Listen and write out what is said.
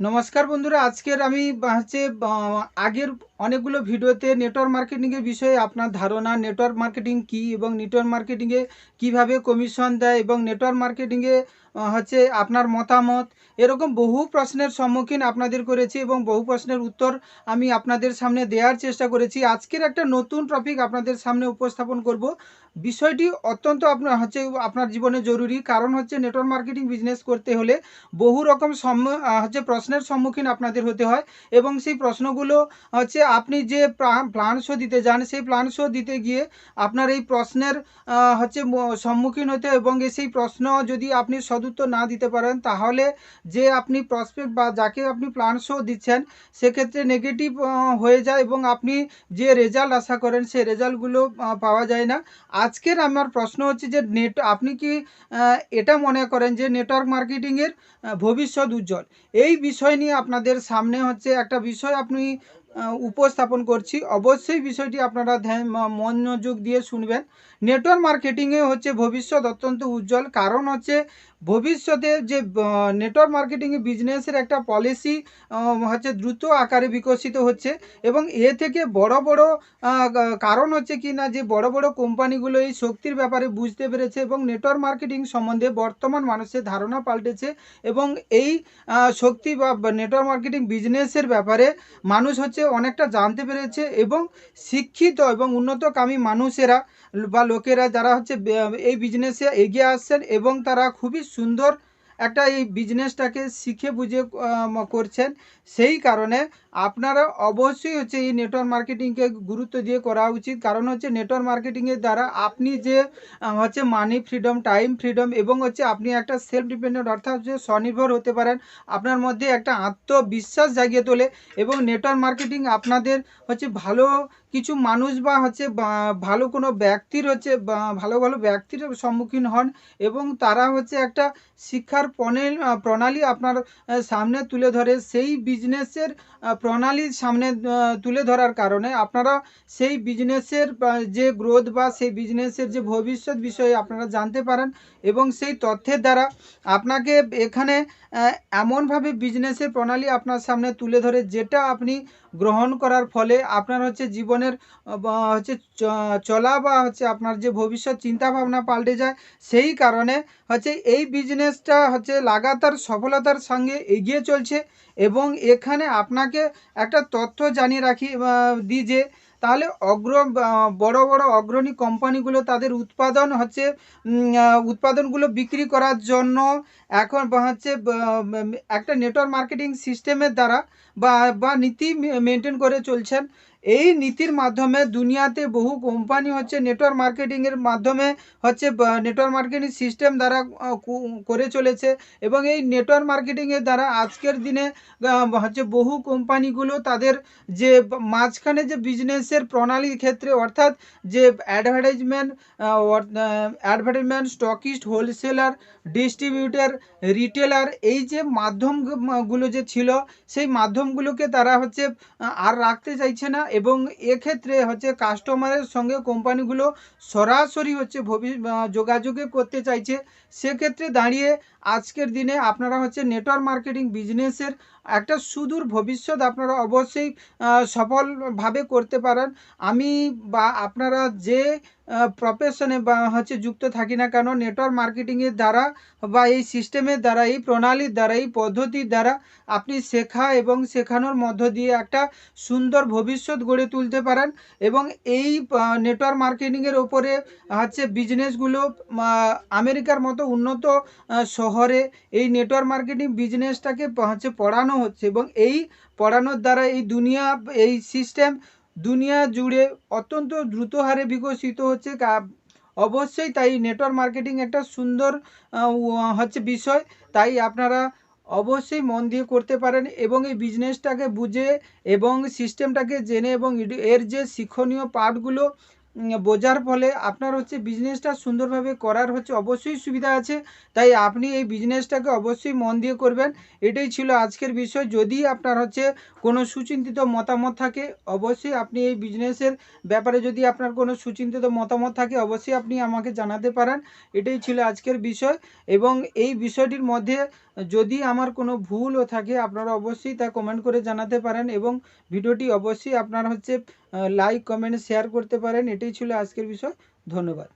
নমস্কার বন্ধুরা আজকের আমি হচ্ছে আগের অনেকগুলো ভিডিওতে নেটওয়ার্ক মার্কেটিংয়ের বিষয়ে আপনার ধারণা নেটওয়ার্ক মার্কেটিং কি এবং নেটওয়ার্ক মার্কেটিংয়ে কীভাবে কমিশন দেয় এবং নেটওয়ার্ক মার্কেটিংয়ে হচ্ছে আপনার মতামত, এরকম বহু প্রশ্নের সম্মুখীন আপনাদের করেছি এবং বহু প্রশ্নের উত্তর আমি আপনাদের সামনে দেওয়ার চেষ্টা করেছি। আজকের একটা নতুন টপিক আপনাদের সামনে উপস্থাপন করব। বিষয়টি অত্যন্ত আপনার, হচ্ছে আপনার জীবনে জরুরি। কারণ হচ্ছে নেটওয়ার্ক মার্কেটিং বিজনেস করতে হলে বহু রকম হচ্ছে প্রশ্নের সম্মুখীন আপনাদের হতে হয় এবং সেই প্রশ্নগুলো, হচ্ছে আপনি যে প্ল্যান শো দিতে যান, সেই প্ল্যান শো দিতে গিয়ে আপনার এই প্রশ্নের হচ্ছে সম্মুখীন হতে এবং সেই প্রশ্ন যদি আপনি সদুত্তর না দিতে পারেন, তাহলে যে আপনি প্রসপেক্ট বা যাকে আপনি প্ল্যান শো দিচ্ছেন, সেক্ষেত্রে নেগেটিভ হয়ে যায় এবং আপনি যে রেজাল্ট আশা করেন, সেই রেজাল্টগুলো পাওয়া যায় না। আজকের আমার প্রশ্ন হচ্ছে যে নেট আপনি কি এটা মনে করেন যে নেটওয়ার্ক মার্কেটিংয়ের ভবিষ্যৎ উজ্জ্বল? এই বিষয় নিয়ে আপনাদের সামনে হচ্ছে একটা বিষয় আপনি উপস্থাপন করছি। অবশ্যই বিষয়টি আপনারা ধ্যান মনোযোগ দিয়ে শুনবেন। নেটওয়ার্ক মার্কেটিংয়ে হচ্ছে ভবিষ্যৎ অত্যন্ত উজ্জ্বল। কারণ হচ্ছে ভবিষ্যতে যে নেটওয়ার্ক মার্কেটিং বিজনেসের একটা পলিসি হচ্ছে দ্রুত আকারে বিকশিত হচ্ছে এবং এ থেকে বড় বড় কারণ হচ্ছে কি না যে, বড় বড় কোম্পানিগুলো এই শক্তির ব্যাপারে বুঝতে পেরেছে এবং নেটওয়ার্ক মার্কেটিং সম্বন্ধে বর্তমান মানুষের ধারণা পাল্টেছে এবং এই শক্তি বা নেটওয়ার্ক মার্কেটিং বিজনেসের ব্যাপারে মানুষ হচ্ছে অনেকটা জানতে পেরেছে এবং শিক্ষিত এবং উন্নতকামী মানুষেরা বা লোকেরা যারা হচ্ছে এই বিজনেসে এগিয়ে আসছেন এবং তারা খুবই সুন্দর একটা এই বিজনেসটাকে শিখে বুঝে করছেন। সেই কারণে আপনারা অবশ্যই হচ্ছে এই নেটওয়ার্ক মার্কেটিংকে গুরুত্ব দিয়ে করা উচিত। কারণ হচ্ছে নেটওয়ার্ক মার্কেটিংয়ের দ্বারা আপনি যে হচ্ছে মানি ফ্রিডম টাইম ফ্রিডম এবং হচ্ছে আপনি একটা সেলফ ডিপেন্ডেন্ট অর্থাৎ যে স্বনির্ভর হতে পারেন, আপনার মধ্যে একটা আত্মবিশ্বাস জাগিয়ে তোলে এবং নেটওয়ার্ক মার্কেটিং আপনাদের হচ্ছে ভালো কিছু মানুষ বা হচ্ছে ভালো কোনো ব্যক্তির হচ্ছে ভালো ভালো ব্যক্তির সম্মুখীন হন এবং তারা হচ্ছে একটা শিক্ষার প্রণালী আপনার সামনে তুলে ধরে। সেই বিজনেসের প্রণালীর সামনে তুলে ধরার কারণে আপনারা সেই বিজনেসের যে গ্রোথ বা সেই বিজনেসের যে ভবিষ্যৎ বিষয়ে আপনারা জানতে পারেন এবং সেই তথ্যের দ্বারা আপনাকে এখানে এমনভাবে বিজনেসের প্রণালী আপনার সামনে তুলে ধরে যেটা আপনি গ্রহণ করার ফলে আপনার হচ্ছে জীবনের হচ্ছে চলা বা হচ্ছে আপনার যে ভবিষ্যৎ চিন্তা ভাবনা পাল্টে যায়, সেই কারণে হচ্ছে এই বিজনেসটা হচ্ছে লাগাতার সফলতার সঙ্গে এগিয়ে চলছে এবং এখানে আপনাকে একটা তথ্য জানিয়ে রাখি দিই যে তাহলে অগ্র বড় বড় অগ্রণী কোম্পানিগুলো তাদের উৎপাদন হচ্ছে উৎপাদনগুলো বিক্রি করার জন্য এখন হচ্ছে একটা নেটওয়ার্ক মার্কেটিং সিস্টেমের দ্বারা বা বা নীতি মেনটেন করে চলছেন। এই নীতির মাধ্যমে দুনিয়াতে বহু কোম্পানি হচ্ছে নেটওয়ার্ক মার্কেটিংয়ের মাধ্যমে হচ্ছে নেটওয়ার্ক মার্কেটিং সিস্টেম দ্বারা করে চলেছে এবং এই নেটওয়ার্ক মার্কেটিংয়ের দ্বারা আজকের দিনে হচ্ছে বহু কোম্পানিগুলো তাদের যে মাঝখানে যে বিজনেসের প্রণালীর ক্ষেত্রে অর্থাৎ যে advertisement advertisement stockist wholesaler distributor retailer এই যে মাধ্যমগুলো যে ছিল সেই মাধ্যমগুলোকে তারা হচ্ছে আর রাখতে চাইছে না এবং এক্ষেত্রে হচ্ছে কাস্টমারের সঙ্গে কোম্পানিগুলো সরাসরি হচ্ছে যোগাযোগে করতে চাইছে। সেক্ষেত্রে দাঁড়িয়ে আজকের দিনে আপনারা হচ্ছে নেটওয়ার্ক মার্কেটিং বিজনেসের একটা সুদূর ভবিষ্যৎ আপনারা অবশ্যই সফলভাবে করতে পারেন। আমি বা আপনারা যে প্রফেশনে বা হচ্ছে যুক্ত থাকি না কেন নেটওয়ার্ক মার্কেটিংয়ের দ্বারা বা এই সিস্টেমের দ্বারা, এই প্রণালীর দ্বারা, এই পদ্ধতির দ্বারা আপনি শেখা এবং শেখানোর মধ্য দিয়ে একটা সুন্দর ভবিষ্যৎ গড়ে তুলতে পারেন এবং এই নেটওয়ার্ক মার্কেটিংয়ের ওপরে হচ্ছে বিজনেসগুলো আমেরিকার মতো উন্নত শহরে এই নেটওয়ার্ক মার্কেটিং বিজনেসটাকে হচ্ছে পড়ানো হচ্ছে এবং এই পড়ানোর দ্বারা এই দুনিয়া, এই সিস্টেম দুনিয়া জুড়ে অত্যন্ত দ্রুত হারে বিকশিত হচ্ছে। অবশ্যই তাই নেটওয়ার্ক মার্কেটিং একটা সুন্দর হচ্ছে বিষয়। তাই আপনারা অবশ্যই মন দিয়ে করতে পারেন এবং এই বিজনেসটাকে বুঝে এবং সিস্টেমটাকে জেনে এবং এর- যে শিক্ষণীয় পার্টগুলো বোঝার ফলে আপনার হচ্ছে বিজনেসটা সুন্দরভাবে করার হচ্ছে অবশ্যই সুবিধা আছে। তাই আপনি এই বিজনেসটাকে অবশ্যই মন দিয়ে করবেন। এটাই ছিল আজকের বিষয়। যদি আপনার হচ্ছে কোনো সুচিন্তিত মতামত থাকে, অবশ্যই আপনি এই বিজনেসের ব্যাপারে যদি আপনার কোনো সুচিন্তিত মতামত থাকে, অবশ্যই আপনি আমাকে জানাতে পারেন। এটাই ছিল আজকের বিষয় এবং এই বিষয়টির মধ্যে যদি আমার কোনো ভুলও থাকে, আপনারা অবশ্যই তা কমেন্ট করে জানাতে পারেন এবং ভিডিওটি অবশ্যই আপনারা হচ্ছে লাইক কমেন্ট শেয়ার করতে পারেন। এটাই ছিল আজকের বিষয়। ধন্যবাদ।